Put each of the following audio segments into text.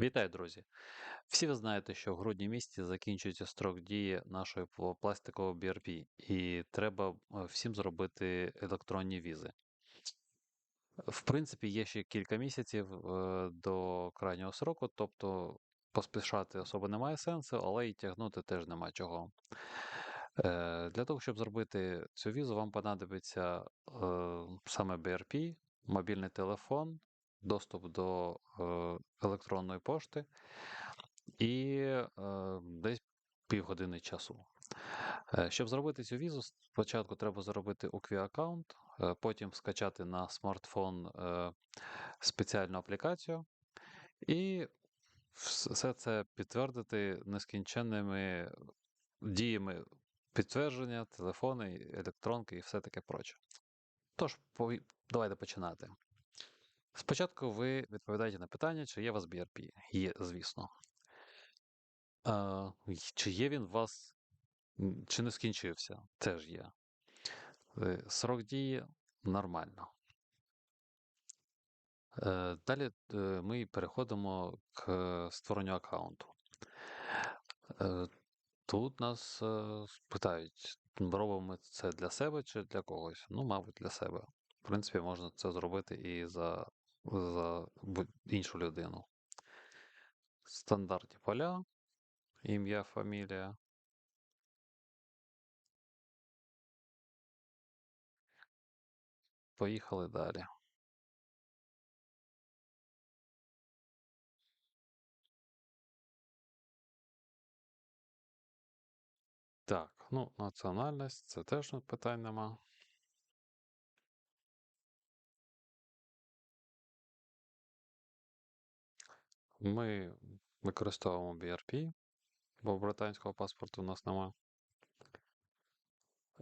Вітаю, друзі! Всі ви знаєте, що в грудні місяці закінчується строк дії нашої пластикової BRP, і треба е, всім зробити електронні візи. В принципі, є ще кілька місяців е, до крайнього сроку, тобто поспішати особо немає сенсу, але і тягнути теж нема чого. Е, Для того, щоб зробити цю візу, вам понадобиться саме BRP, мобільний телефон, доступ до електронної пошти і е, десь півгодини часу. Е, Щоб зробити цю візу, спочатку треба зробити UQI аккаунт, е, потім скачати на смартфон е, спеціальну аплікацію і все це підтвердити нескінченними діями підтвердження, телефони, електронки і все таке проче. Тож, давайте починати. Спочатку ви відповідаєте на питання, чи є у вас BRP. Є, звісно. А, чи є він у вас, чи не скінчився? Теж є. Е, Срок дії нормально. Е, Далі е, ми переходимо к створенню аккаунту. Тут нас питають, робимо ми це для себе чи для когось? Ну, мабуть, для себе. В принципі, можна це зробити і за, за іншу людину. Стандартні поля, ім'я, фамілія. Поїхали далі. Так, ну, національність, це теж питань нема. Ми використовуємо BRP, бо британського паспорту у нас нема.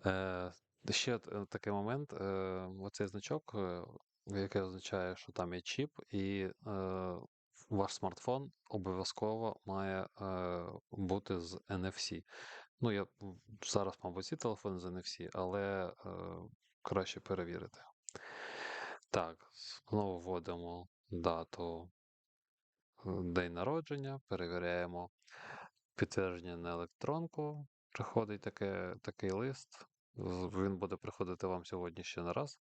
Е, ще такий момент: е, оцей значок, який означає, що там є чіп, і е, ваш смартфон обов'язково має е, бути з NFC. Ну, я зараз, мабуть, всі телефони з NFC, але е, краще перевірити. Так, знову вводимо дату, день народження, перевіряємо підтвердження на електронку. Приходить таке, такий лист. Він буде приходити вам сьогодні ще не раз.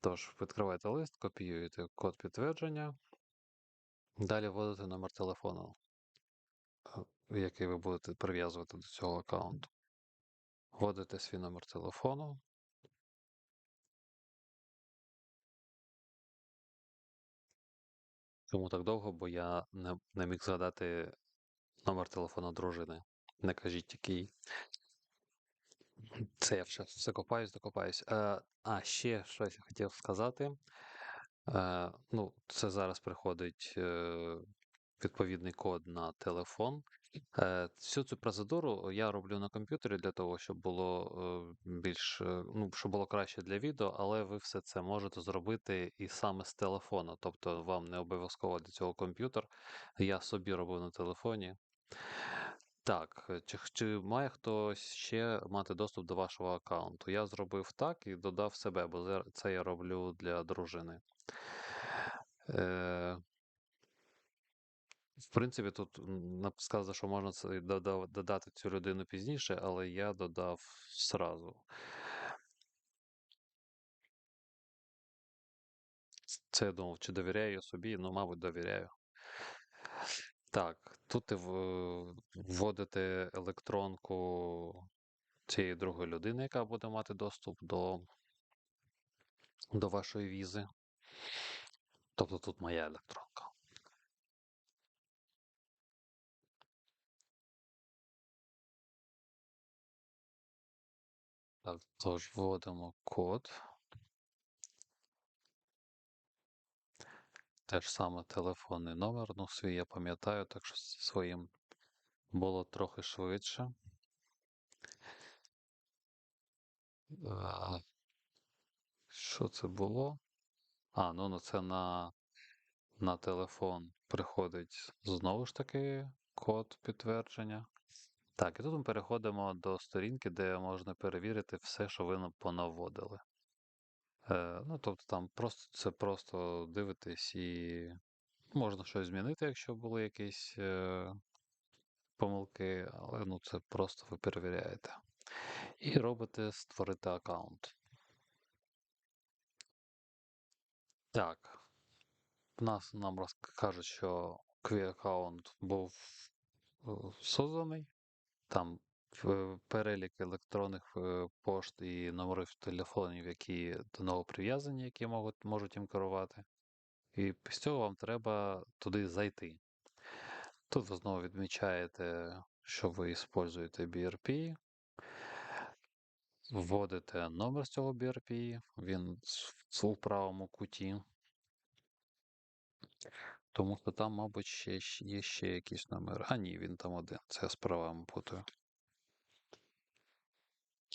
Тож, відкриваєте лист, копіюєте код підтвердження. Далі вводите номер телефону, е, який ви будете прив'язувати до цього аккаунту. Вводите свій номер телефону. Чому так довго? Бо я не, не міг згадати номер телефону дружини. Не кажіть який. Це я все, все копаюсь, докопаюсь. Е, а, ще щось я хотів сказати. Е, ну, це зараз приходить е, відповідний код на телефон. Е, всю цю процедуру я роблю на комп'ютері для того, щоб було е, більш, е, ну, щоб було краще для відео, але ви все це можете зробити і саме з телефону. Тобто вам не обов'язково для цього комп'ютер. Я собі робив на телефоні. Так, чи, чи має хтось ще мати доступ до вашого аккаунту? Я зробив так і додав себе, бо це я роблю для дружини. В принципі, тут сказано, що можна це дода- додати цю людину пізніше, але я додав зразу. Це я думав, чи довіряю я собі? Ну, мабуть, довіряю. Так, тут ви вводите електронку цієї другої людини, яка буде мати доступ до, до вашої візи. Тобто тут моя електронка. Тож вводимо код. Те ж саме телефонний номер. Ну, свій я пам'ятаю, так що своїм було трохи швидше. Що це було? А, ну, ну це на, на телефон приходить знову ж таки код підтвердження. Так, і тут ми переходимо до сторінки, де можна перевірити все, що ви на- понаводили. Е, ну, тобто там просто це просто дивитесь і Можна щось змінити, якщо були якісь е, помилки, але ну, це просто ви перевіряєте. І робите створити аккаунт. Так. Нас нам розкажуть, що QI-аккаунт був е, созданий. Там перелік електронних е, пошт і номерів телефонів, які до нього прив'язані, які можуть, можуть їм керувати. І після цього вам треба туди зайти. Тут ви знову відмічаєте, що ви використовуєте BRP, вводите номер з цього BRP, він у правому куті. Тому що там, мабуть, ще, є ще якийсь номер. А ні, він там один. Це я з правами путаю.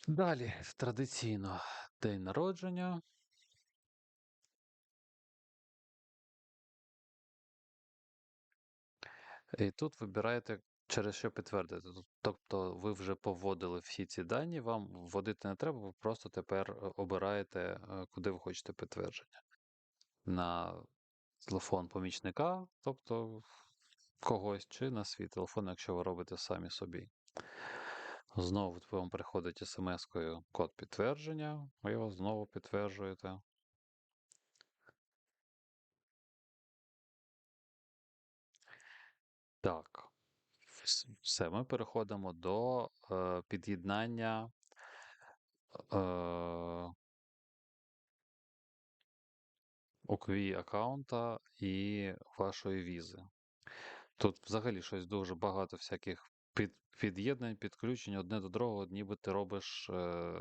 Далі, традиційно, день народження. І тут вибираєте, через що підтвердити. Тобто ви вже повводили всі ці дані, вам вводити не треба, ви просто тепер е, обираєте, е, куди ви хочете підтвердження. На телефон помічника, тобто когось, чи на свій телефон, якщо ви робите самі собі. Знову вам приходить смс-кою код підтвердження, ви його знову підтверджуєте. Так, все, ми переходимо до е, під'єднання е, OQI аккаунта і вашої візи. Тут взагалі щось дуже багато всяких під, під'єднань, підключень одне до другого, ніби ти робиш е,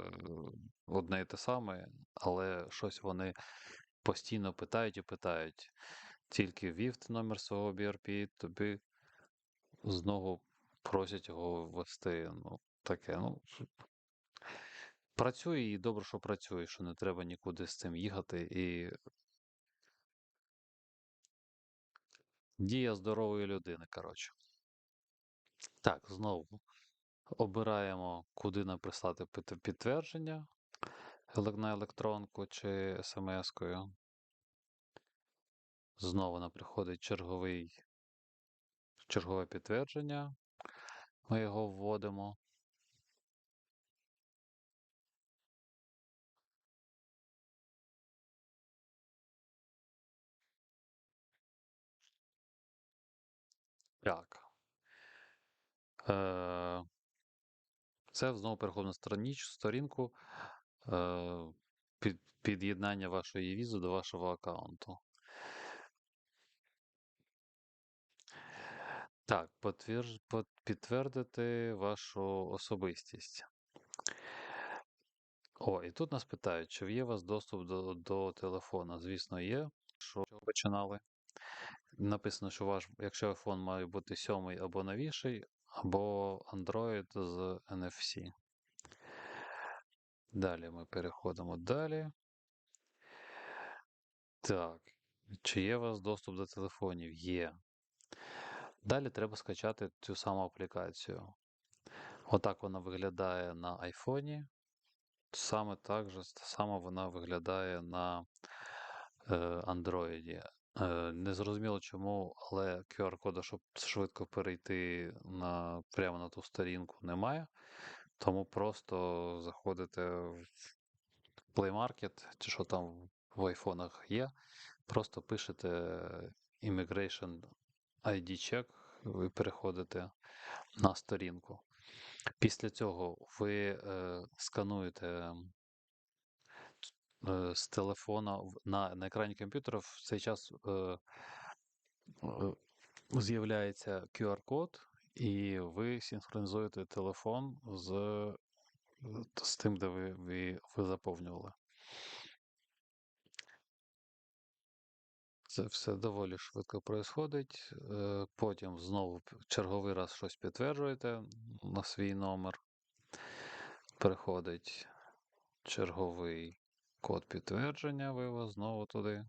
одне і те саме, але щось вони постійно питають і питають. Тільки ввів ти номер свого BRP, тобі знову просять його ввести. Ну, таке, ну. Працює і добре, що працює, що не треба нікуди з цим їхати. І дія здорової людини, коротше. Так, знову обираємо, куди написати прислати підтвердження на електронку чи смс-кою. Знову нам приходить черговий, чергове підтвердження. Ми його вводимо. Так. Е, Це знову переходимо на страніч, сторінку е, під, під'єднання вашої візи до вашого аккаунту. Так, підтвердити вашу особистість. О, і тут нас питають, чи є у вас доступ до, до телефона. Звісно, є. Що починали? Написано, що ваш, якщо iPhone має бути сьомий або новіший, або Android з NFC. Далі ми переходимо далі. Так, чи є у вас доступ до телефонів? Є. Далі треба скачати цю саму аплікацію. Отак вона виглядає на айфоні. Саме так же само вона виглядає на е, Android. Е, Незрозуміло чому, але QR-кода, щоб швидко перейти на, прямо на ту сторінку, немає. Тому просто заходите в Play Market, чи що там в айфонах є. Просто пишете Immigration ID check, ви переходите на сторінку. Після цього ви е, скануєте е, з телефона на, на екрані комп'ютера в цей час е, е, з'являється QR-код, і ви синхронізуєте телефон з, з тим, де ви, ви, ви заповнювали. Це все доволі швидко происходить. Е, Потім знову черговий раз щось підтверджуєте на свій номер. Приходить черговий код підтвердження, ви його знову туди.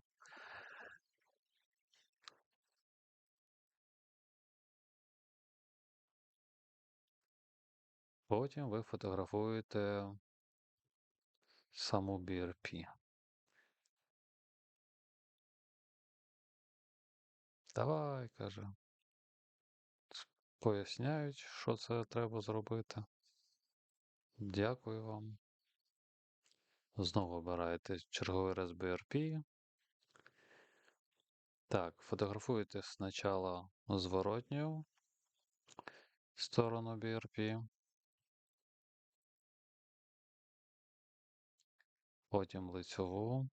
Потім ви фотографуєте саму BRP. Давай, каже. Поясняють, що це треба зробити. Дякую вам. Знову обираєте черговий раз BRP. Так, фотографуєте спочатку зворотню сторону BRP, потім лицьову.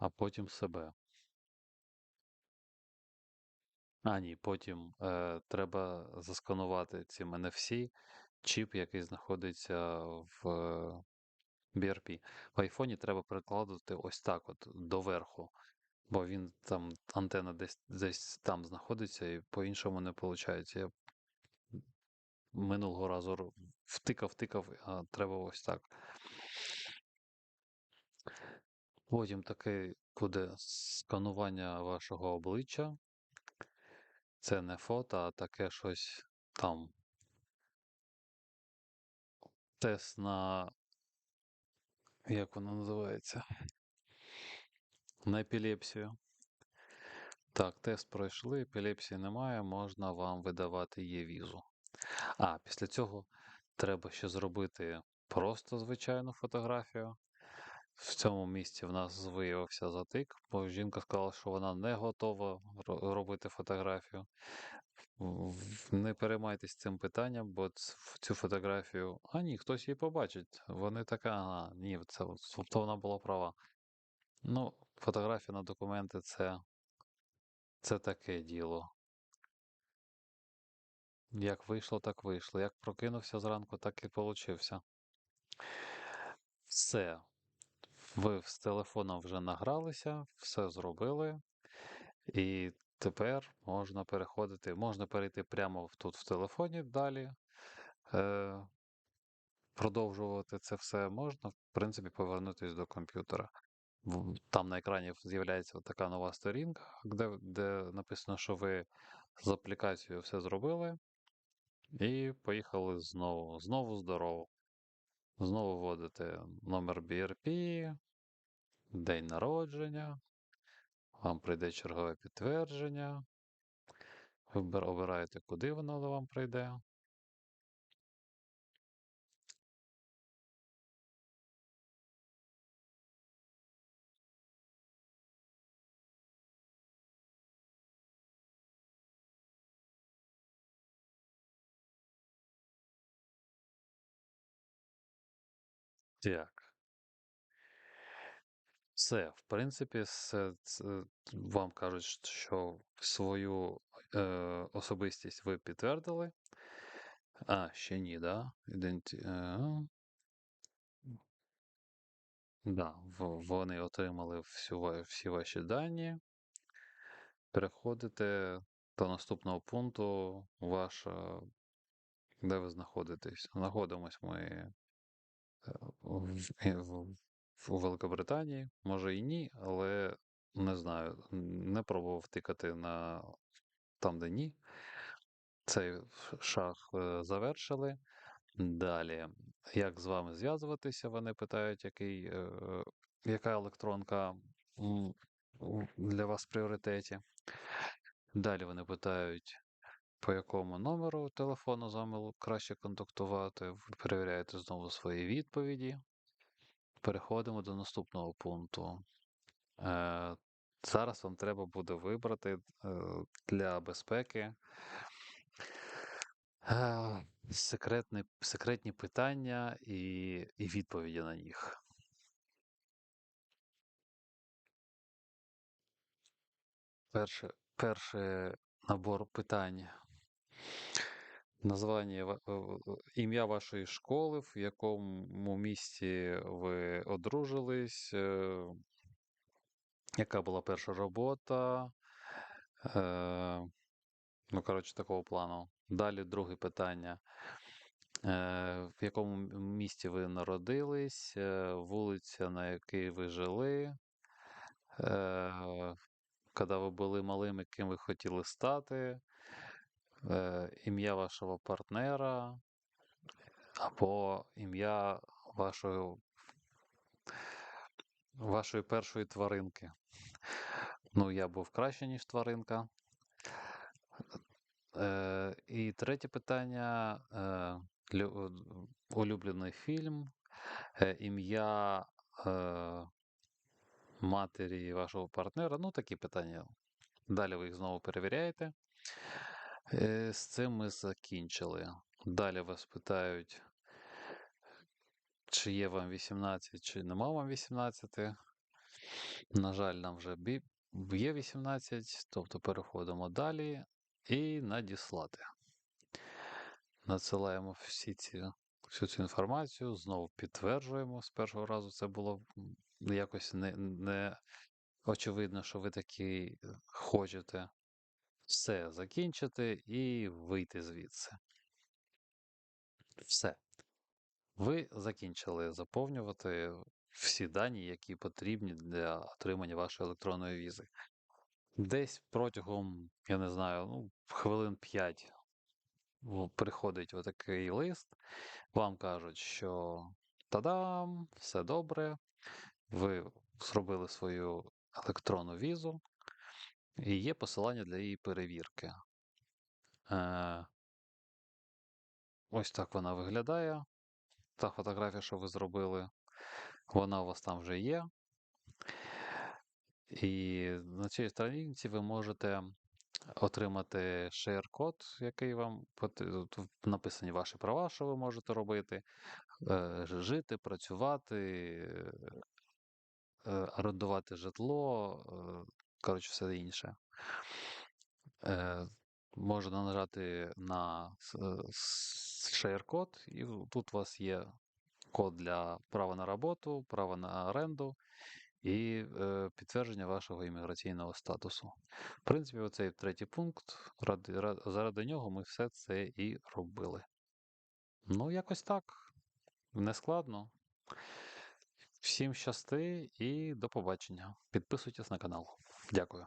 А потім себе. А, ні, потім е, треба засканувати цим NFC чіп, який знаходиться в е, BRP. В айфоні треба перекладати ось так, от доверху, бо він там антенна десь десь там знаходиться, і по-іншому не виходить. Я минулого разу втикав, втикав, а треба ось так. Потім таке буде сканування вашого обличчя. Це не фото, а таке щось там. Тест на. Як воно називається? На епілепсію. Так, тест пройшли, епілепсії немає, можна вам видавати є-візу. А, після цього треба ще зробити просто звичайну фотографію. В цьому місці в нас виявився затик, бо жінка сказала, що вона не готова робити фотографію. Не переймайтесь цим питанням, бо цю фотографію. А ні, хтось її побачить. Вони така, ага, ні, це тобто вона була права. Ну, фотографія на документи це, це таке діло. Як вийшло, так вийшло. Як прокинувся зранку, так і получився. Все. Ви з телефоном вже награлися, все зробили. І тепер можна переходити, можна перейти прямо тут в телефоні далі. Е, продовжувати це все можна, в принципі, повернутися до комп'ютера. Там на екрані з'являється така нова сторінка, де, де написано, що ви з аплікацією все зробили, і поїхали знову. Знову здорово. Знову вводите номер BRP, день народження, вам прийде чергове підтвердження. Ви обираєте, куди воно вам прийде. Так. Все, в принципі, все це, вам кажуть, що свою е, особистість ви підтвердили. А, ще ні, да? Іденті... Е, да, вони отримали всю, всі ваші дані. Переходите до наступного пункту, ваша, де ви знаходитесь. Знаходимось ми у Великобританії, може і ні, але не знаю, не пробував тикати на там, де ні. Цей шаг е, завершили. Далі, як з вами зв'язуватися? Вони питають, який, е, яка електронка для вас в пріоритеті. Далі вони питають, по якому номеру телефону з вами краще контактувати. Ви перевіряєте знову свої відповіді. Переходимо до наступного пункту. Е, Зараз вам треба буде вибрати е, для безпеки е, секретні, секретні питання і, і відповіді на них. Перше, перший набор питань. Названня, ва- ім'я вашої школи, в якому місті ви одружились, е, яка була перша робота. Е, ну, коротше, такого плану. Далі друге питання. Е, в якому місті ви народились, е, вулиця, на якій ви жили, коли ви були малими, ким ви хотіли стати, ім'я вашого партнера або ім'я вашої, вашої першої тваринки. Ну, я був краще, ніж тваринка. І третє питання. Е, улюблений фільм, ім'я матері вашого партнера. Ну, такі питання. Далі ви їх знову перевіряєте. З цим ми закінчили. Далі вас питають, чи є вам 18, чи нема вам 18. На жаль, нам вже є 18, тобто переходимо далі і надіслати. Надсилаємо всі ці, всю цю інформацію, знову підтверджуємо. З першого разу це було якось не, не очевидно, що ви такі е, хочете все закінчити і вийти звідси. Все. Ви закінчили заповнювати всі дані, які потрібні для отримання вашої електронної візи. Десь протягом, я не знаю, ну, хвилин 5 приходить отакий лист, вам кажуть, що та-дам, все добре, ви зробили свою електронну візу, і є посилання для її перевірки. Е, ось так вона виглядає. Та фотографія, що ви зробили, вона у вас там вже є. І на цій сторінці ви можете отримати share-код, який вам тут написані ваші права, що ви можете робити, е, жити, працювати, е, орендувати житло, е, коротше, все інше. Е, Можна нажати на с- с- share-код, і тут у вас є код для права на роботу, права на оренду і е, підтвердження вашого імміграційного статусу. В принципі, оцей третій пункт, ради, ра- заради нього ми все це і робили. Ну, якось так. Не складно. Всім щасти і до побачення. Підписуйтесь на канал. Дякую.